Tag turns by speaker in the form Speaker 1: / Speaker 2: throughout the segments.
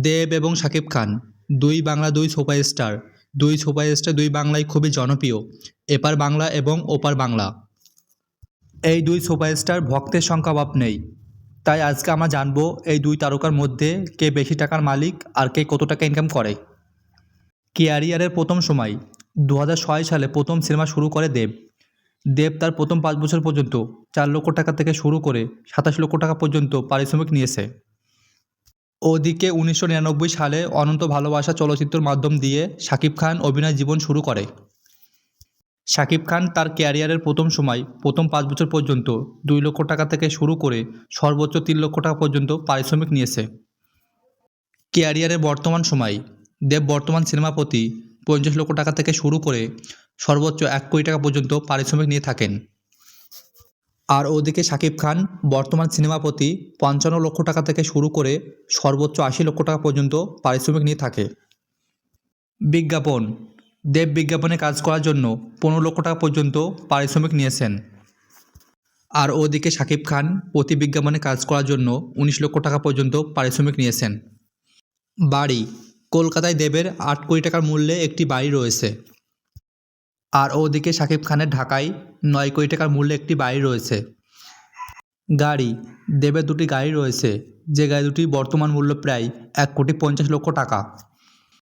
Speaker 1: দেব এবং শাকিব খান, দুই বাংলা, দুই সুপারস্টার দুই সুপারস্টার দুই বাংলায় খুবই জনপ্রিয়, এপার বাংলা এবং ওপার বাংলা। এই দুই সুপারস্টার ভক্তের সংখ্যা অভাব নেই। তাই আজকে আমরা জানব এই দুই তারকার মধ্যে কে বেশি টাকার মালিক আর কে কত টাকা ইনকাম করে। ক্যারিয়ারের প্রথম সময় দু হাজার ছয় সালে প্রথম সিনেমা শুরু করে দেব। দেব তার প্রথম পাঁচ বছর পর্যন্ত চার লক্ষ টাকা থেকে শুরু করে সাতাশ লক্ষ টাকা পর্যন্ত পারিশ্রমিক নিয়েছে। ওদিকে উনিশশো নিরানব্বই সালে অনন্ত ভালোবাসা চলচ্চিত্রের মাধ্যম দিয়ে শাকিব খান অভিনয় জীবন শুরু করে। শাকিব খান তার ক্যারিয়ারের প্রথম সময়, প্রথম পাঁচ বছর পর্যন্ত দুই লক্ষ টাকা থেকে শুরু করে সর্বোচ্চ তিন লক্ষ টাকা পর্যন্ত পারিশ্রমিক নিয়েছে। ক্যারিয়ারের বর্তমান সময়, দেব বর্তমান সিনেমা প্রতি পঞ্চাশ লক্ষ টাকা থেকে শুরু করে সর্বোচ্চ এক কোটি টাকা পর্যন্ত পারিশ্রমিক নিয়ে থাকেন। আর ওদিকে শাকিব খান বর্তমান সিনেমা প্রতি পঞ্চান্ন লক্ষ টাকা থেকে শুরু করে সর্বোচ্চ আশি লক্ষ টাকা পর্যন্ত পারিশ্রমিক নিয়ে থাকে। বিজ্ঞাপন, দেব বিজ্ঞাপনে কাজ করার জন্য পনেরো লক্ষ টাকা পর্যন্ত পারিশ্রমিক নিয়েছেন। আর ওদিকে শাকিব খান প্রতি বিজ্ঞাপনে কাজ করার জন্য উনিশ লক্ষ টাকা পর্যন্ত পারিশ্রমিক নিয়েছেন। বাড়ি, কলকাতায় দেবের আট কোটি টাকার মূল্যে একটি বাড়ি রয়েছে। আর ওদিকে শাকিব খানের ঢাকায় নয় কোটি টাকার মূল্যে একটি বাড়ি রয়েছে। গাড়ি দেবের দুটি গাড়ি রয়েছে। যে গাড়ি দুটি বর্তমান মূল্য প্রায় এক কোটি পঞ্চাশ লক্ষ টাকা।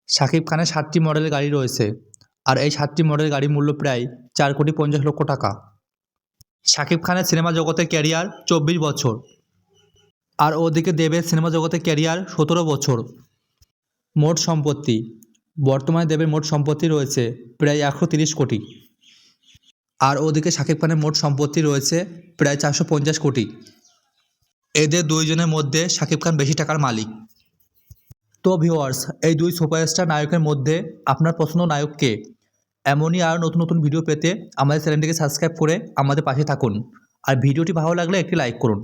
Speaker 1: শাকিব খানের সাতটি মডেলের গাড়ি রয়েছে আর এই সাতটি মডেলের গাড়ির মূল্য প্রায় চার কোটি পঞ্চাশ লক্ষ টাকা। শাকিব খানের সিনেমা জগতের ক্যারিয়ার চব্বিশ বছর আর ওদিকে দেবের সিনেমা জগতের ক্যারিয়ার সতেরো বছর। মোট সম্পত্তি, বর্তমানে দেবের মোট সম্পত্তি রয়েছে প্রায় একশো তিরিশ কোটি। আর ওদিকে শাকিব খানের মোট সম্পত্তি রয়েছে প্রায় চারশো পঞ্চাশ কোটি। এদের দুইজনের মধ্যে শাকিব খান বেশি টাকার মালিক। তো ভিওয়ার্স এই দুই সুপারস্টার নায়কের মধ্যে আপনার পছন্দ নায়ক কে? এমনই আর নতুন নতুন ভিডিও পেতে আমাদের চ্যানেলটিকে সাবস্ক্রাইব করে আমাদের পাশে থাকুন। আর ভিডিওটি ভালো লাগলে একটি লাইক করুন।